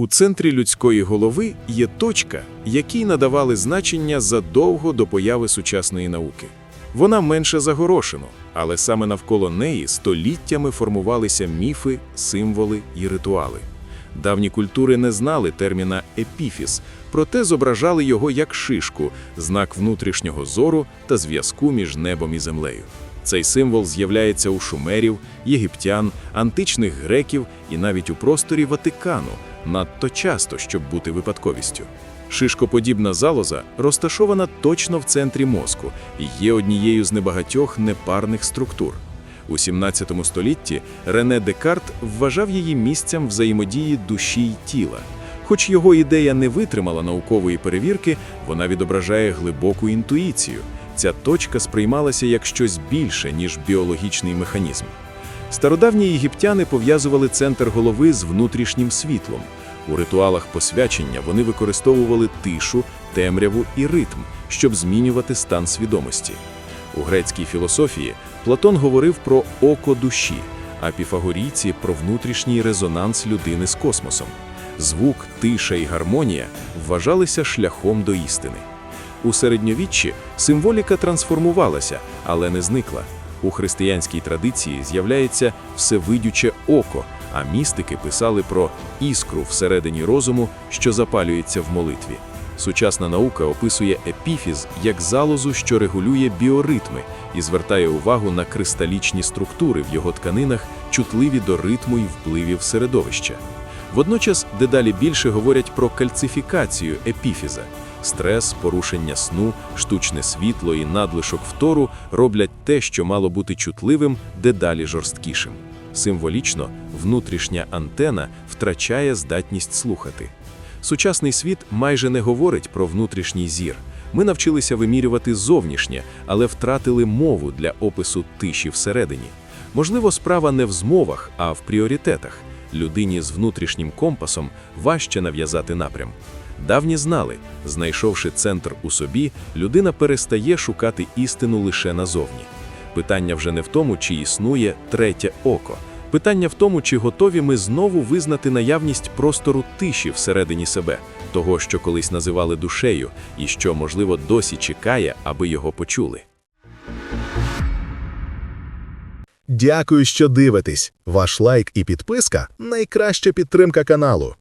У центрі людської голови є точка, якій надавали значення задовго до появи сучасної науки. Вона менше загорошено, але саме навколо неї століттями формувалися міфи, символи і ритуали. Давні культури не знали терміна епіфіс, проте зображали його як шишку, знак внутрішнього зору та зв'язку між небом і землею. Цей символ з'являється у шумерів, єгиптян, античних греків і навіть у просторі Ватикану, надто часто, щоб бути випадковістю. Шишкоподібна залоза розташована точно в центрі мозку і є однією з небагатьох непарних структур. У 17 столітті Рене Декарт вважав її місцем взаємодії душі й тіла. Хоч його ідея не витримала наукової перевірки, вона відображає глибоку інтуїцію. Ця точка сприймалася як щось більше, ніж біологічний механізм. Стародавні єгиптяни пов'язували центр голови з внутрішнім світлом. У ритуалах посвячення вони використовували тишу, темряву і ритм, щоб змінювати стан свідомості. У грецькій філософії Платон говорив про око душі, а піфагорійці про внутрішній резонанс людини з космосом. Звук, тиша і гармонія вважалися шляхом до істини. У середньовіччі символіка трансформувалася, але не зникла. У християнській традиції з'являється всевидюче око, а містики писали про іскру всередині розуму, що запалюється в молитві. Сучасна наука описує епіфіз як залозу, що регулює біоритми і звертає увагу на кристалічні структури в його тканинах, чутливі до ритму і впливів середовища. Водночас дедалі більше говорять про кальцифікацію епіфіза. Стрес, порушення сну, штучне світло і надлишок втору роблять те, що мало бути чутливим, дедалі жорсткішим. Символічно, внутрішня антена втрачає здатність слухати. Сучасний світ майже не говорить про внутрішній зір. Ми навчилися вимірювати зовнішнє, але втратили мову для опису тиші всередині. Можливо, справа не в змовах, а в пріоритетах. Людині з внутрішнім компасом важче нав'язати напрям. Давні знали, знайшовши центр у собі, людина перестає шукати істину лише назовні. Питання вже не в тому, чи існує третє око. Питання в тому, чи готові ми знову визнати наявність простору тиші всередині себе, того, що колись називали душею, і що, можливо, досі чекає, аби його почули. Дякую, що дивитесь. Ваш лайк і підписка найкраща підтримка каналу.